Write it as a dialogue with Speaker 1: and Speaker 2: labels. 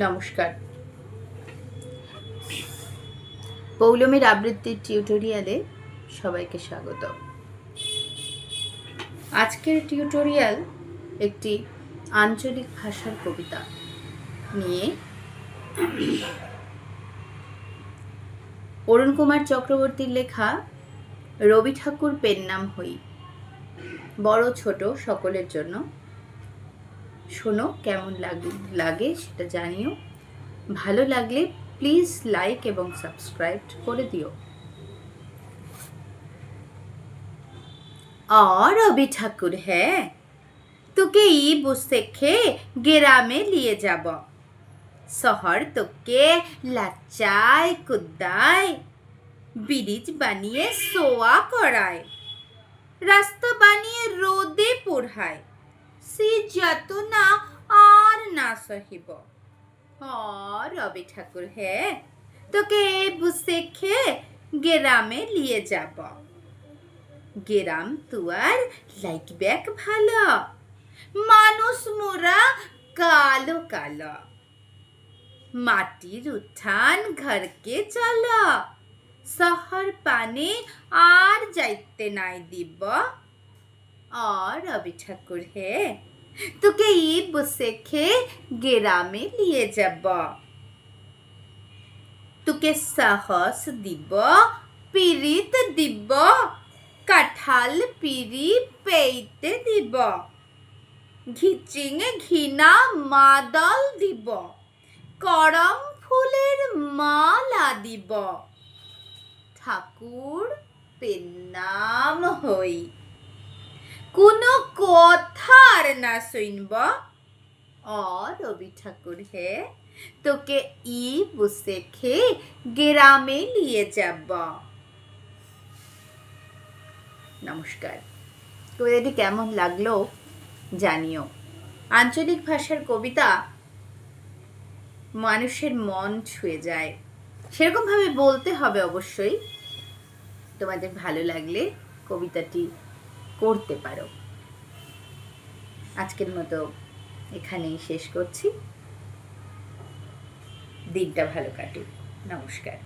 Speaker 1: নমস্কার। পৌলমীর আবৃত্তির টিউটোরিয়ালে সবাইকে স্বাগত। আজকের টিউটোরিয়াল একটি আঞ্চলিক ভাষার কবিতা নিয়ে অরুণ কুমার চক্রবর্তীর লেখা রবি ঠাকুর পেন নাম হই, বড় ছোট সকলের জন্য। শোনো কেমন লাগে লাগে সেটা জানিও ভালো লাগলে প্লিজ লাইক এবং সাবস্ক্রাইব করে দিও और अभी ठाकुर है তোকে ই বুঝতে খে গ্রামে নিয়ে যাব শহর তোকে লাচায় কুদায় ব্রিজ বানিয়ে সোয়া করায় রাস্তা বানিয়ে রোদে পোড়ায় সে যত না আর না সহিব। আর রবি ঠাকুর হে তোকে বুঝতে খে গ্রামে নিয়ে যাব। গেরাম তুয়ার লাইক ব্যাক ভালো, মানুষ মোরা কালো কালো। মাটির উঠান ঘরকে চল, শহর পানে আর যাইতে নাই দিব। আর রবি ঠাকুর হে তোকে ই বসে খে গেরামে নিয়ে যাব তোকে সাহস দিব পিরিত দিব কাঁঠাল পিরি পেইতে দিব ঘিচিঙে ঘিনা মাদল দিব করম ফুলের মালা দিব ঠাকুর পেন্নাম হই কোনো কথার না শুনব। অ, রবি ঠাকুর হে, তোকে ই বসে খে, গ্রামে নিয়ে যাব। নমস্কার। কবিতাটি কেমন লাগল জানিও। আঞ্চলিক ভাষার কবিতা মানুষের মন ছুঁয়ে যায়। সেরকমভাবে বলতে হবে অবশ্যই। তোমাদের ভালো লাগলে কবিতাটি করতে পারো। আজকের মতো এখানেই শেষ করছি। দিনটা ভালো কাটুক। নমস্কার।